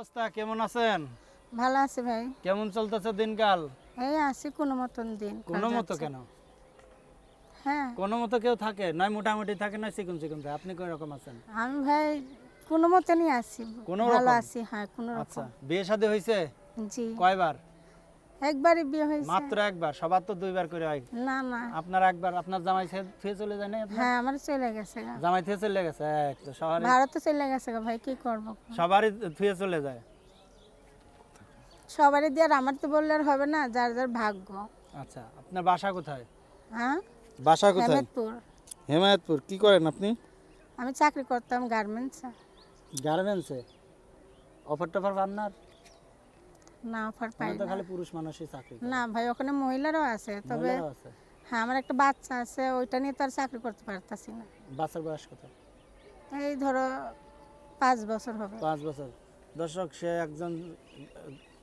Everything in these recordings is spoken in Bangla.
অবস্থা? কেমন আছেন? ভালো আছি ভাই। কেমন চলতেছে দিনকাল? এই আছি কোনো মতন দিন কোনো মতো কেন? হ্যাঁ। কোনো মতো কেউ থাকে? নয় মোটামুটি থাকে না চিকন চিকন থাকে। আপনি কোন রকম আছেন? আমি ভাই কোনো মতনই আছি। কোনো ভালো আছি হ্যাঁ কোনো আচ্ছা। বিয়ে শাদী হয়েছে জি। কয়বার? একবারই বিয়ে হয়েছে। মাত্র একবার সবার তো দুইবার করে হয়। না না। আপনার একবার আপনার জামাই থে- চলে যায় না হ্যাঁ আমার চলে গেছে জামাই থুয়ে চলে গেছে? এক তো সবারই ভারতে চলে গেছে ভাই কি করব সবারই থুয়ে চলে যায়। সবারই দিয়ে আর আমার তো বললে আর হবে না যার যার ভাগ্য। আচ্ছা আপনার বাসা কোথায়? হ্যাঁ? বাসা হেমেদপুর হেমায়তপুর। কি করেন আপনি? আমি চাকরি করতাম গার্মেন্টসে। গার্মেন্টসে? অফার টফার পান না? না অফার পাই না। খালি পুরুষ মানুষই চাকরি করে। না ভাই ওখানে মহিলারাও আছে তবে হ্যাঁ আমার একটা বাচ্চা আছে ওইটা নিয়ে তো আর চাকরি করতে পারতাছি না। বাচ্চার বয়স কত? এই ধরো পাঁচ বছর হবে। পাঁচ বছর। দর্শক সে একজন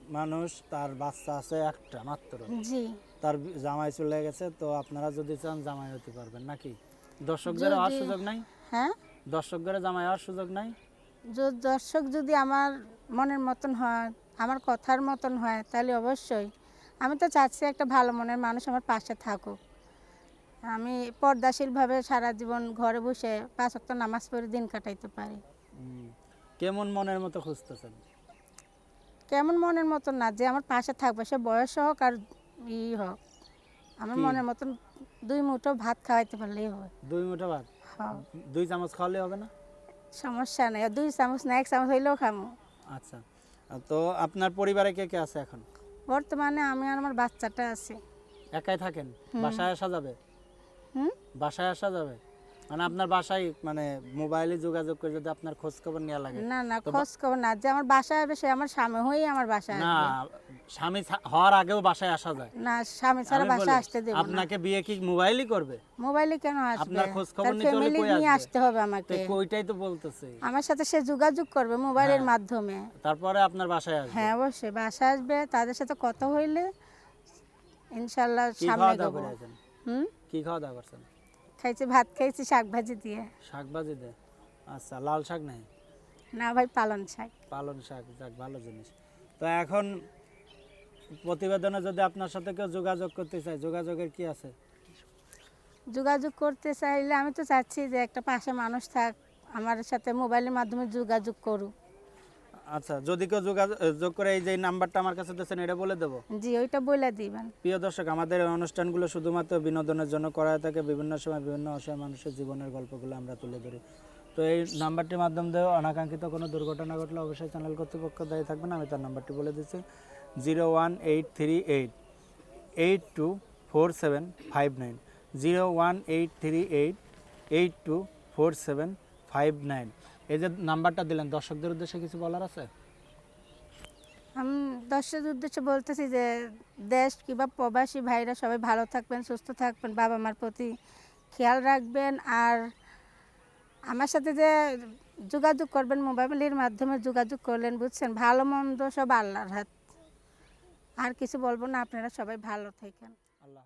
মানুষ তার বাচ্চা আছে একটা মাত্র। জি। তার জামাই চলে গেছে তো আপনারা যদি চান জামাই হতে পারবেন নাকি? দর্শকদের যদি- সুযোগ নাই? হ্যাঁ? দর্শকদের জামাই হওয়ার সুযোগ নাই? দর্শক যদি আমার মনের মতন হয় আমার কথার মতন হয় তাহলে অবশ্যই। আমি তো চাচ্ছি একটা ভালো মনের মানুষ আমার পাশে থাকুক। আমি পর্দাশীলভাবে সারা জীবন ঘরে বসে পাঁচ ওয়াক্ত নামাজ পড়ে দিন কাটাইতে পারি। কেমন মনের মতো খুঁজতেছেন? কেমন মনের মতন না যে আমার পাশে থাকবে সে বয়স হোক আর ই হোক। আমার মনের মতন দুই মুঠো ভাত খাওয়াইতে পারলেই হবে। দুই মুঠো ভাত? হ্যাঁ। দুই চামচ খাওয়ালে হবে না? সমস্যা নেই দুই চামচ না এক চামচ হইলেও খামো। আচ্ছা। তো আপনার পরিবারে কে কে আছে এখন? বর্তমানে আমি আর আমার বাচ্চাটা আছে। একাই থাকেন? বাসায় আসা যাবে? হুম? বাসায় আসা যাবে? মানে আপনার বাসায় মানে মোবাইলে যোগাযোগ করে যদি আপনার খোঁজ খবর নেওয়া লাগে? না না খোঁজ খবর না। যে আমার বাসায় আসবে সে আমার স্বামী হয়েই আমার বাসায় না স্বামী হওয়ার আগেও বাসায় আসা যায়। না স্বামী ছাড়া বাসায় আসতে দেবো আপনাকে বিয়ে কি মোবাইলই করবে? মোবাইলে কেন আসবে? আপনার খোঁজ খবর নিতে হলে কই নিয়ে আসতে হবে আমাকে। তো আমাকে ওইটাই তো বলতেছে। আমার সাথে সে যোগাযোগ করবে মোবাইলের হ্যাঁ। মাধ্যমে। তারপরে আপনার বাসায় আসবে। হ্যাঁ অবশ্যই বাসায় আসবে। তাদের সাথে কথা হইলে ইনশাল্লাহ কি সামনে দেবো হুম? কি খাওয়া দাওয়া করছেন? খাইছি ভাত খাইছি শাক ভাজি দিয়ে। শাক ভাজি দে আচ্ছা লাল শাক নাই? না ভাই পালন শাক। পালন শাক যাক ভালো জিনিস। তো এখন প্রতিবেদনে যদি আপনার সাথে কেউ যোগাযোগ করতে চায় যোগাযোগের কি আছে? যোগাযোগ করতে চাইলে আমি তো চাচ্ছি যে একটা পাশে মানুষ থাক আমার সাথে মোবাইলের মাধ্যমে যোগাযোগ করুক। আচ্ছা যদি কেউ যোগাযোগ যোগ করে এই যে নাম্বারটা আমার কাছে দিয়েছেন এটা বলে দেবো? জি ওইটা বলে দিবেন। প্রিয় দর্শক আমাদের অনুষ্ঠানগুলো শুধুমাত্র বিনোদনের জন্য করা হয়ে থাকে বিভিন্ন সময় বিভিন্ন অসহায় মানুষের জীবনের গল্পগুলো আমরা তুলে ধরি। তো এই নাম্বারটির মাধ্যম দিয়ে অনাকাঙ্ক্ষিত কোনো দুর্ঘটনা ঘটলে অবশ্যই চ্যানেল কর্তৃপক্ষ দায়ী থাকবেন আমি তার নাম্বারটি বলে দিচ্ছি zero one eight three eight eight two four seven five nine zero one eight three eight eight two four seven five nine. এই যে নাম্বারটা দিলেন দর্শকদের উদ্দেশ্যে কিছু বলার আছে? আমি দর্শকদের উদ্দেশ্যে বলতেছি যে দেশ কিংবা প্রবাসী ভাইরা সবাই ভালো থাকবেন সুস্থ থাকবেন বাবা মার প্রতি খেয়াল রাখবেন। আর আমার সাথে যে যোগাযোগ করবেন মোবাইলের মাধ্যমে যোগাযোগ করলেন বুঝছেন? ভালো মন্দ সব আল্লাহর হাত। আর কিছু বলব না আপনারা সবাই ভালো থাকেন। আল্লাহ।